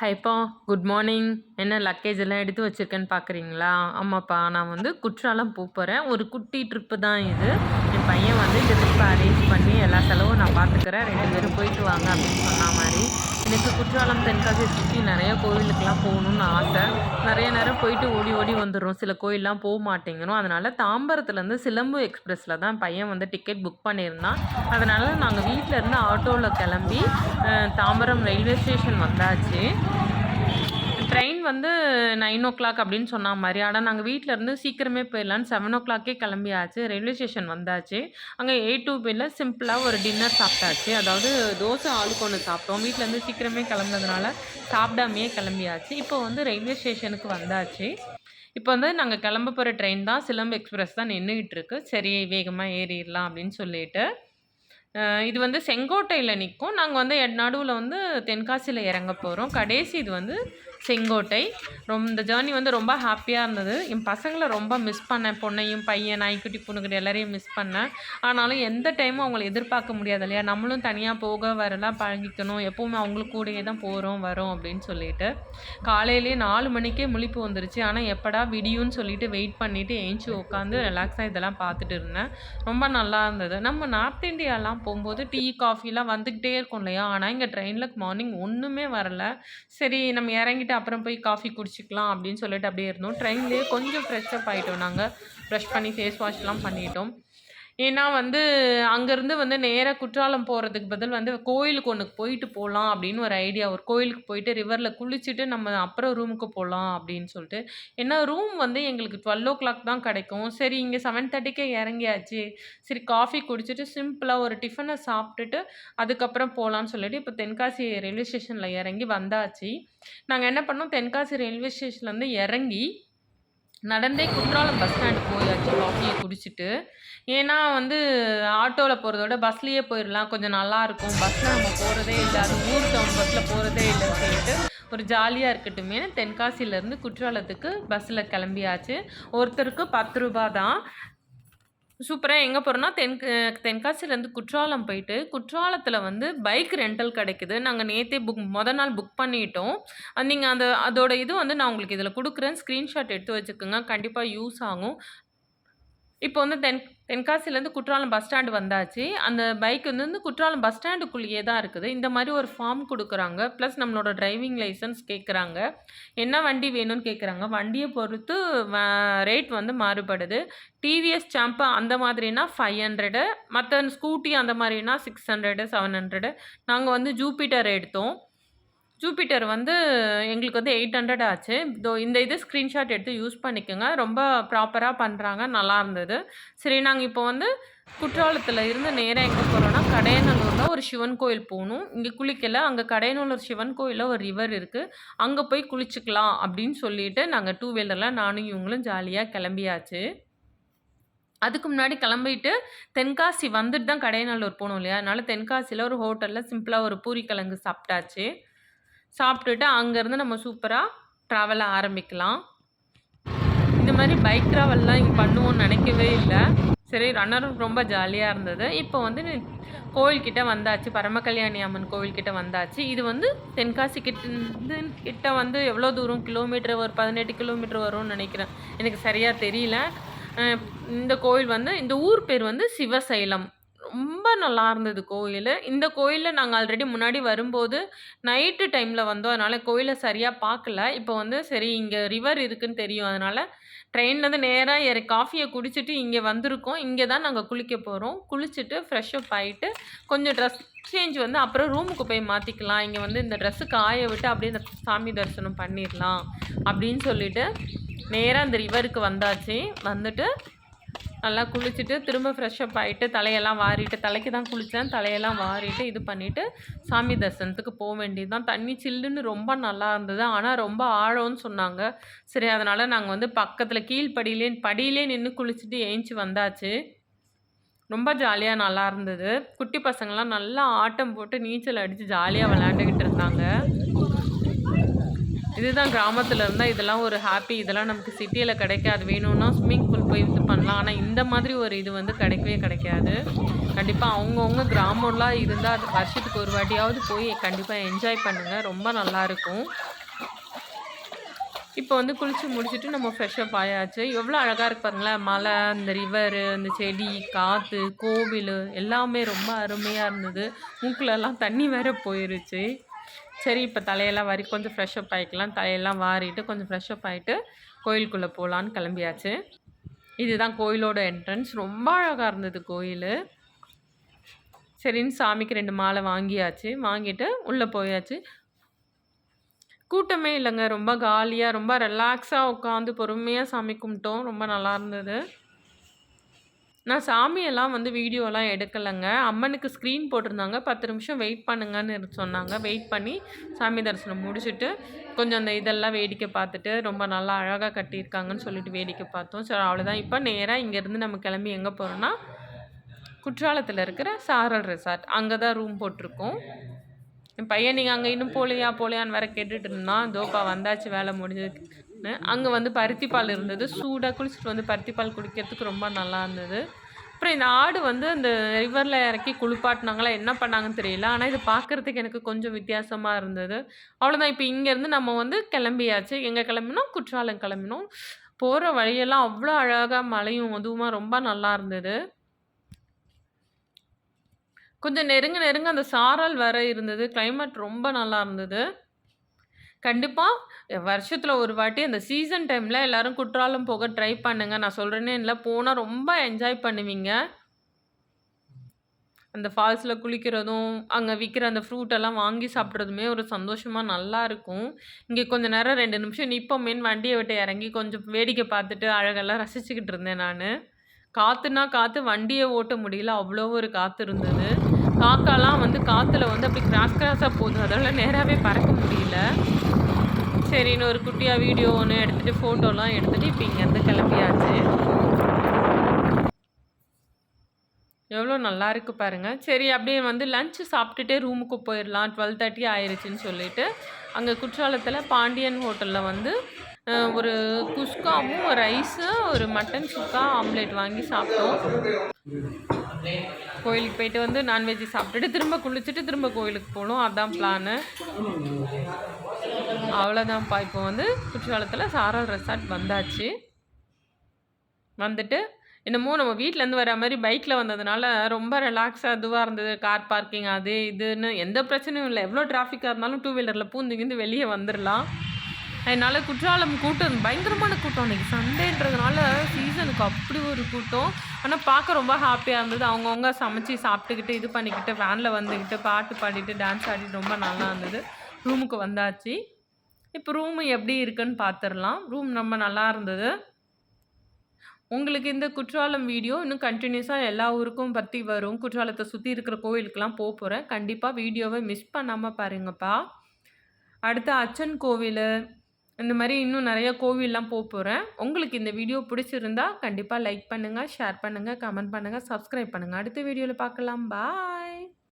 ஹைப்பா good morning என்ன luggage எல்லாம் எடுத்து வச்சிருக்கேன்னு பார்க்குறீங்களா ஆமாப்பா. நான் வந்து குற்றாலம் போக போகிறேன் ஒரு குட்டி ட்ரிப்பு தான் இது. என் பையன் வந்து இந்த ட்ரிப்பை அரேஞ்ச் பண்ணி எல்லா செலவும் நான் பார்த்துக்கிறேன் ரெண்டு பேரும் போயிட்டு வாங்க அப்படின்னு சொன்ன மாதிரி. எனக்கு குற்றாலம் தென்காசி சுற்றி நிறைய கோவிலுக்கெல்லாம் போகணுன்னு ஆசை. நிறைய நேரம் போயிட்டு ஓடி ஓடி வந்துடும் சில கோயிலெலாம் போக மாட்டேங்கிறோம். அதனால் தாம்பரத்துலேருந்து சிலம்பு எக்ஸ்பிரஸில் தான் பையன் வந்து டிக்கெட் புக் பண்ணியிருந்தான். அதனால் நாங்கள் வீட்டில் இருந்து ஆட்டோவில் கிளம்பி தாம்பரம் ரயில்வே ஸ்டேஷன் வந்தாச்சு. வந்து நைன் ஓ கிளாக் அப்படின்னு சொன்ன மாதிரி. ஆனால் நாங்கள் வீட்டிலேருந்து சீக்கிரமே போயிடலான்னு செவன் ஓ கிளாக்கே கிளம்பியாச்சு. ரயில்வே ஸ்டேஷன் வந்தாச்சு. அங்கே எயிட் டூ பேரில் சிம்பிளாக ஒரு டின்னர் சாப்பிட்டாச்சு. அதாவது தோசை ஆளுக்கு ஒன்று சாப்பிட்டோம். வீட்டிலேருந்து சீக்கிரமே கிளம்புனதுனால சாப்பிடாமையே கிளம்பியாச்சு. இப்போ வந்து ரயில்வே ஸ்டேஷனுக்கு வந்தாச்சு. இப்போ வந்து நாங்கள் கிளம்ப போகிற ட்ரெயின் தான் சிலம்பு எக்ஸ்பிரஸ் தான் நின்றுக்கிட்டு இருக்கு. சரி வேகமாக ஏறிடலாம் அப்படின்னு சொல்லிட்டு. இது வந்து செங்கோட்டையில் நிற்கும் நாங்கள் வந்து நடுவில் வந்து தென்காசியில் இறங்க போகிறோம் கடைசி இது வந்து செங்கோட்டை. ரொம்ப இந்த ஜேர்னி வந்து ரொம்ப ஹாப்பியாக இருந்தது. என் பசங்களை ரொம்ப மிஸ் பண்ணேன். பொண்ணையும் பையன் நாய்க்குட்டி பொண்ணுக்கிட்ட எல்லாரையும் மிஸ் பண்ணேன். ஆனாலும் எந்த டைமும் அவங்கள எதிர்பார்க்க முடியாது இல்லையா? நம்மளும் தனியாக போக வரலாம் பழகிக்கணும். எப்போவுமே அவங்களுக்கு கூடயே தான் போகிறோம் வரோம் அப்படின்னு சொல்லிட்டு. காலையிலேயே நாலு மணிக்கே முழிப்பு வந்துருச்சு. ஆனால் எப்படா விடியும்னு சொல்லிட்டு வெயிட் பண்ணிவிட்டு ஏஞ்சி உட்காந்து ரிலாக்ஸாக இதெல்லாம் பார்த்துட்டு இருந்தேன். ரொம்ப நல்லா இருந்தது. நம்ம நார்த் இந்தியாலாம் போகும்போது டீ காஃபிலாம் வந்துக்கிட்டே இருக்கும் இல்லையா? ஆனால் இங்கே ட்ரெயினில் மார்னிங் ஒன்றுமே வரல. சரி நம்ம இறங்கிட்டு அப்புறம் போய் காஃபி குடிச்சிக்கலாம் அப்படின்னு சொல்லிட்டு அப்படியே இருந்தோம். ட்ரெயின்லேயே கொஞ்சம் ஃப்ரெஷ்ஷப் ஆகிட்டோம் நாங்கள் ப்ரஷ் பண்ணி ஃபேஸ் வாஷ்லாம் பண்ணிட்டோம். ஏன்னா வந்து அங்கேருந்து வந்து நேராக குற்றாலம் போகிறதுக்கு பதில் வந்து கோயிலுக்கு ஒன்றுக்கு போயிட்டு போகலாம் அப்படின்னு ஒரு ஐடியா. ஒரு கோயிலுக்கு போயிட்டு ரிவரில் குளிச்சுட்டு நம்ம அப்புறம் ரூமுக்கு போகலாம் அப்படின்னு சொல்லிட்டு. ஏன்னா ரூம் வந்து எங்களுக்கு டுவெல் ஓ கிளாக் தான் கிடைக்கும். சரி இங்கே செவன் தேர்ட்டிக்கே இறங்கியாச்சு. சரி காஃபி குடிச்சிட்டு சிம்பிளாக ஒரு டிஃபனை சாப்பிட்டுட்டு அதுக்கப்புறம் போகலான்னு சொல்லிட்டு இப்போ தென்காசி ரயில்வே ஸ்டேஷனில் இறங்கி வந்தாச்சு. நாங்கள் என்ன பண்ணோம்? தென்காசி ரயில்வே ஸ்டேஷன்லேருந்து இறங்கி நடந்தே குற்றாலம் பஸ் ஸ்டாண்டு போயாச்சு காஃபியை குடிச்சிட்டு. ஏன்னா வந்து ஆட்டோவில் போகிறத விட பஸ்லேயே போயிடலாம் கொஞ்சம் நல்லாயிருக்கும் பஸ்ஸில் நம்ம போகிறதே இல்லை. அது ஊர் டவுன் பஸ்ஸில் போகிறதே இல்லைன்னு சொல்லிட்டு ஒரு ஜாலியாக இருக்கட்டுமே தென்காசியிலேருந்து குற்றாலத்துக்கு பஸ்ஸில் கிளம்பியாச்சு. ஒருத்தருக்கு பத்து ரூபா தான். சூப்பராக எங்கே போகிறோன்னா தென் தென்காசிலேருந்து குற்றாலம் போயிட்டு குற்றாலத்தில் வந்து பைக் ரெண்டல் கிடைக்குது. நாங்கள் நேற்றே புக் மொதல் நாள் புக் பண்ணிட்டோம். நீங்கள் அந்த அதோட இது வந்து நான் உங்களுக்கு இதில் கொடுக்குறேன். ஸ்க்ரீன்ஷாட் எடுத்து வச்சுக்கோங்க. கண்டிப்பாக யூஸ் ஆகும். இப்போ வந்து தென் தென்காசிலேருந்து குற்றாலம் பஸ் ஸ்டாண்டு வந்தாச்சு. அந்த பைக் வந்து குற்றாலம் பஸ் ஸ்டாண்டுக்குள்ளேயே தான் இருக்குது. இந்த மாதிரி ஒரு ஃபார்ம் கொடுக்குறாங்க. ப்ளஸ் நம்மளோட டிரைவிங் லைசன்ஸ் கேட்குறாங்க என்ன வண்டி வேணும்னு கேட்குறாங்க வண்டியை பொறுத்து ரேட் வந்து மாறுபடுது. டிவிஎஸ் சாம்பா அந்த மாதிரினா ஃபைவ் ஹண்ட்ரடு மற்ற ஸ்கூட்டி அந்த மாதிரினா சிக்ஸ் ஹண்ட்ரடு செவன் ஹண்ட்ரடு நாங்கள் வந்து ஜூபிட்டர் எடுத்தோம். ஜூபிட்டர் வந்து எங்களுக்கு வந்து எயிட் ஹண்ட்ரட் ஆச்சு. இதோ இந்த இது ஸ்க்ரீன்ஷாட் எடுத்து யூஸ் பண்ணிக்கோங்க. ரொம்ப ப்ராப்பராக பண்ணுறாங்க நல்லா இருந்தது. சரி நாங்கள் இப்போ வந்து குற்றாலத்தில் இருந்து நேராக எங்கே போகிறோன்னா கடையநல்லூரில் ஒரு சிவன் கோயில் போகணும். இங்கே குளிக்கல. அங்கே கடையநல்லூர் சிவன் கோயிலில் ஒரு ரிவர் இருக்குது அங்கே போய் குளிச்சுக்கலாம் அப்படின்னு சொல்லிட்டு நாங்கள் டூ வீலரில் நானும் இவங்களும் ஜாலியாக கிளம்பியாச்சு. அதுக்கு முன்னாடி கிளம்பிட்டு தென்காசி வந்துட்டு தான் கடையநல்லூர் போகணும் இல்லையா? அதனால் தென்காசியில் ஒரு ஹோட்டலில் சிம்பிளாக ஒரு பூரி கிழங்கு சாப்பிட்டாச்சு. சாப்பிட்டுட்டு அங்கேருந்து நம்ம சூப்பராக ட்ராவலை ஆரம்பிக்கலாம். இந்த மாதிரி பைக் ட்ராவல்லாம் இங்கே பண்ணுவோம்னு நினைக்கவே இல்லை. சரி ரன்னரும் ரொம்ப ஜாலியாக இருந்தது. இப்போ வந்து கோவில்கிட்ட கோயில்கிட்ட வந்தாச்சு. பரமகல்யாணி அம்மன் கோவில்கிட்ட வந்தாச்சு. இது வந்து தென்காசி கிட்ட இருந்து கிட்ட வந்து எவ்வளோ தூரம்? கிலோமீட்டர் ஒரு பதினெட்டு கிலோமீட்டர் வரும்னு நினைக்கிறேன். எனக்கு சரியாக தெரியல. இந்த கோயில் வந்து இந்த ஊர் பேர் வந்து சிவசைலம். ரொம்ப நல்லா இருந்தது கோயில். இந்த கோயிலில் நாங்கள் ஆல்ரெடி முன்னாடி வரும்போது நைட்டு டைமில் வந்தோம். அதனால் கோயிலை சரியாக பார்க்கல இப்போ வந்து சரி இங்கே ரிவர் இருக்குன்னு தெரியும். அதனால் ட்ரெயின்லேருந்து நேராக ஏறி காஃபியை குடிச்சிட்டு இங்கே வந்திருக்கோம். இங்கே தான் நாங்கள் குளிக்க போகிறோம் குளிச்சுட்டு ஃப்ரெஷ்அப் ஆகிட்டு கொஞ்சம் ட்ரெஸ் சேஞ்ச் வந்து அப்புறம் ரூமுக்கு போய் மாற்றிக்கலாம் இங்கே வந்து இந்த ட்ரெஸ்ஸு காய விட்டு அப்படியே இந்த சாமி தரிசனம் பண்ணிடலாம் அப்படின்னு சொல்லிட்டு நேராக இந்த ரிவருக்கு வந்தாச்சு. வந்துட்டு நல்லா குளிச்சுட்டு திரும்ப ஃப்ரெஷ்அப் ஆகிட்டு தலையெல்லாம் வாரிட்டு தலைக்கு தான் குளித்தேன் தலையெல்லாம் வாரிட்டு இது பண்ணிவிட்டு சாமி தரிசனத்துக்கு போக வேண்டியது தான் தண்ணி சில்லுன்னு ரொம்ப நல்லா இருந்தது. ஆனால் ரொம்ப ஆழம்னு சொன்னாங்க. சரி அதனால் நாங்கள் வந்து பக்கத்தில் கீழ்ப்படியிலே படியிலே நின்று குளிச்சுட்டு ஏஞ்சி வந்தாச்சு. ரொம்ப ஜாலியாக நல்லா இருந்தது. குட்டி பசங்கள்லாம் நல்லா ஆட்டம் போட்டு நீச்சல் அடித்து ஜாலியாக விளையாண்டுக்கிட்டு இருந்தாங்க. இதுதான் கிராமத்தில் இருந்தால் இதெல்லாம் ஒரு ஹாப்பி. இதெல்லாம் நமக்கு சிட்டியில் கிடைக்காது. வேணும்னா ஸ்விம்மிங் பூல் போய் இது பண்ணலாம். ஆனால் இந்த மாதிரி ஒரு இது வந்து கிடைக்கவே கிடைக்காது. கண்டிப்பாக அவங்கவுங்க கிராமம்லாம் இருந்தால் அது வருஷத்துக்கு ஒரு வாட்டியாவது போய் கண்டிப்பாக என்ஜாய் பண்ணுங்கள் ரொம்ப நல்லாயிருக்கும். இப்போ வந்து குளிச்சு முடிச்சுட்டு நம்ம ஃப்ரெஷ்ஷப் ஆயாச்சு. எவ்வளோ அழகாக இருக்கு பாருங்களேன். மலை, இந்த ரிவரு, இந்த செடி, காற்று கோவில் எல்லாமே ரொம்ப அருமையாக இருந்தது. மூக்கிலலாம் தண்ணி வேற போயிருச்சு. சரி இப்போ தலையெல்லாம் வாரி கொஞ்சம் ஃப்ரெஷ் அப் ஆகிக்கலாம் தலையெல்லாம் வாரிட்டு கொஞ்சம் ஃப்ரெஷ் அப் ஆகிட்டு கோயிலுக்குள்ளே போகலான்னு கிளம்பியாச்சு. இதுதான் கோயிலோட என்ட்ரன்ஸ். ரொம்ப அழகாக இருந்தது கோயில் சரின்னு சாமிக்கு ரெண்டு மாலை வாங்கியாச்சு. வாங்கிட்டு உள்ளே போயாச்சு. கூட்டமே இல்லைங்க ரொம்ப காலியாக ரொம்ப ரிலாக்ஸாக உட்காந்து பொறுமையாக சாமி கும்பிட்டோம். ரொம்ப நல்லா இருந்தது. நான் சாமியெல்லாம் வந்து வீடியோலாம் எடுக்கலைங்க அம்மனுக்கு ஸ்க்ரீன் போட்டிருந்தாங்க. 10 நிமிஷம் வெயிட் பண்ணுங்கன்னு சொன்னாங்க. வெயிட் பண்ணி சாமி தரிசனம் முடிச்சுட்டு, கொஞ்சம் அந்த இதெல்லாம் வேடிக்கை பார்த்துட்டு, ரொம்ப நல்லா அழகாக கட்டியிருக்காங்கன்னு சொல்லிட்டு வேடிக்கை பார்த்தோம். சரி அவ்வளோதான். இப்போ நேராக இங்கேருந்து நம்ம கிளம்பி எங்கே போகிறோன்னா குற்றாலத்தில் இருக்கிற சாரல் ரெசார்ட். அங்கே தான் ரூம் போட்டிருக்கோம். என் பையன் நீங்கள் அங்கே இன்னும் போலையா? போலையான்னு" வேற கேட்டுட்டு இருந்தான். தோப்பா வந்தாச்சு வேலை முடிஞ்சதுன்னு." அங்கே வந்து பருத்தி பால் இருந்தது. சூடாக குளிச்சுட்டு வந்து பருத்தி பால் குடிக்கிறதுக்கு ரொம்ப நல்லா இருந்தது. அப்புறம் இந்த ஆடு வந்து அந்த ரிவரில் இறக்கி குளிப்பாட்டினாங்களா என்ன பண்ணாங்கன்னு தெரியல. ஆனால் இது பார்க்குறதுக்கு எனக்கு கொஞ்சம் வித்தியாசமாக இருந்தது. அவ்வளோதான். இப்போ இங்கேருந்து நம்ம வந்து கிளம்பியாச்சு. எங்கே கிளம்பினோம்? குற்றாலம் கிளம்பினோம். போகிற வழியெல்லாம் அவ்வளோ அழகாக மலையும் அதுவுமா ரொம்ப நல்லா இருந்தது. கொஞ்சம் நெருங்க நெருங்க அந்த சாரல் வர இருந்தது. கிளைமேட் ரொம்ப நல்லா இருந்தது. கண்டிப்பாக வருஷத்தில் ஒரு வாட்டி அந்த சீசன் டைமில் எல்லாரும் குற்றாலம் போக ட்ரை பண்ணுங்கள் நான் சொல்கிறேன்னே இல்லை போனால் ரொம்ப என்ஜாய் பண்ணுவீங்க. அந்த ஃபால்ஸில் குளிக்கிறதும், அங்கே விற்கிற அந்த ஃப்ரூட் எல்லாம் வாங்கி சாப்பிட்றதுமே ஒரு சந்தோஷமா நல்லாருக்கும். இங்கே கொஞ்சம் நேரம் ரெண்டு நிமிஷம் நிற்போ மீன் வண்டியை விட்டு இறங்கி கொஞ்சம் வேடிக்கை பார்த்துட்டு, அழகெல்லாம் ரசிச்சுக்கிட்டு இருந்தேன் நான் காற்றுனா காற்று வண்டியை ஓட்ட முடியல. அவ்வளோ ஒரு காற்று இருந்தது. காக்காலாம் வந்து காற்றுல வந்து அப்படி கிராஸ் கிராஸாக போகுது. அதெல்லாம் நேராகவே பறக்க முடியல. சரின்னு ஒரு குட்டியாக வீடியோ ஒன்று எடுத்துகிட்டு ஃபோட்டோலாம் எடுத்துகிட்டு இப்போ இங்கேருந்து கிளம்பியாச்சு. எவ்வளோ நல்லா இருக்கு பாருங்கள் சரி அப்படியே வந்து லஞ்ச் சாப்பிட்டுட்டே ரூமுக்கு போயிரலாம். 12:30 ஆயிருச்சுன்னு சொல்லிட்டு, அங்கே குற்றாலத்தில் பாண்டியன் ஹோட்டலில் வந்து ஒரு குஸ்காவும், ரைஸு, ஒரு மட்டன் சுக்கா, ஆம்லேட் வாங்கி சாப்பிட்டோம். கோயிலுக்கு போயிட்டு வந்து நான்வெஜ் சாப்பிட்டுட்டு, திரும்ப குளிச்சுட்டு, திரும்ப கோயிலுக்கு போகணும் அதான் பிளானு. அவ்வளோதான்ப்பா. இப்போ வந்து குற்றாலத்தில் சாரல் ரெசார்ட் வந்தாச்சு. வந்துட்டு, என்னமோ நம்ம வீட்டிலேருந்து வர மாதிரி பைக்கில் வந்ததுனால, ரொம்ப ரிலாக்ஸாக இதுவாக இருந்தது. கார் பார்க்கிங் அது இதுன்னு எந்த பிரச்சனையும் இல்லை எவ்வளோ டிராஃபிக்காக இருந்தாலும் டூ வீலரில் பூந்துங்கிருந்து வெளியே வந்துடலாம் அதனால் குற்றாலம் கூட்டம் பயங்கரமான கூட்டம். அன்னைக்கு சண்டேன்றதுனால சீசனுக்கு அப்படி ஒரு கூட்டம். ஆனால் பார்க்க ரொம்ப ஹாப்பியாக இருந்தது. அவங்கவுங்க சமைச்சு சாப்பிட்டுக்கிட்டு, இது பண்ணிக்கிட்டு, வேனில் வந்துக்கிட்டு, பாட்டு பாடிட்டு, டான்ஸ் ஆடிட்டு ரொம்ப நல்லா இருந்தது. ரூமுக்கு வந்தாச்சு. இப்போ ரூம் எப்படி இருக்குன்னு பார்த்துடலாம் ரூம் ரொம்ப நல்லா இருந்தது. உங்களுக்கு இந்த குற்றாலம் வீடியோ இன்னும் கண்டினியூஸாக எல்லா ஊருக்கும் பற்றி வரும். குற்றாலத்தை சுற்றி இருக்கிற கோவிலுக்குலாம் போகிறேன் கண்டிப்பாக வீடியோவை மிஸ் பண்ணாமல் பாருங்கப்பா. அடுத்து அச்சன் கோவிலு, இந்த மாதிரி இன்னும் நிறைய கோவில்லாம் போகிறேன் உங்களுக்கு இந்த வீடியோ பிடிச்சிருந்தா, கண்டிப்பாக லைக் பண்ணுங்கள் ஷேர் பண்ணுங்கள் கமெண்ட் பண்ணுங்கள் சப்ஸ்கிரைப் பண்ணுங்கள் அடுத்த வீடியோவில் பார்க்கலாம். பாய்.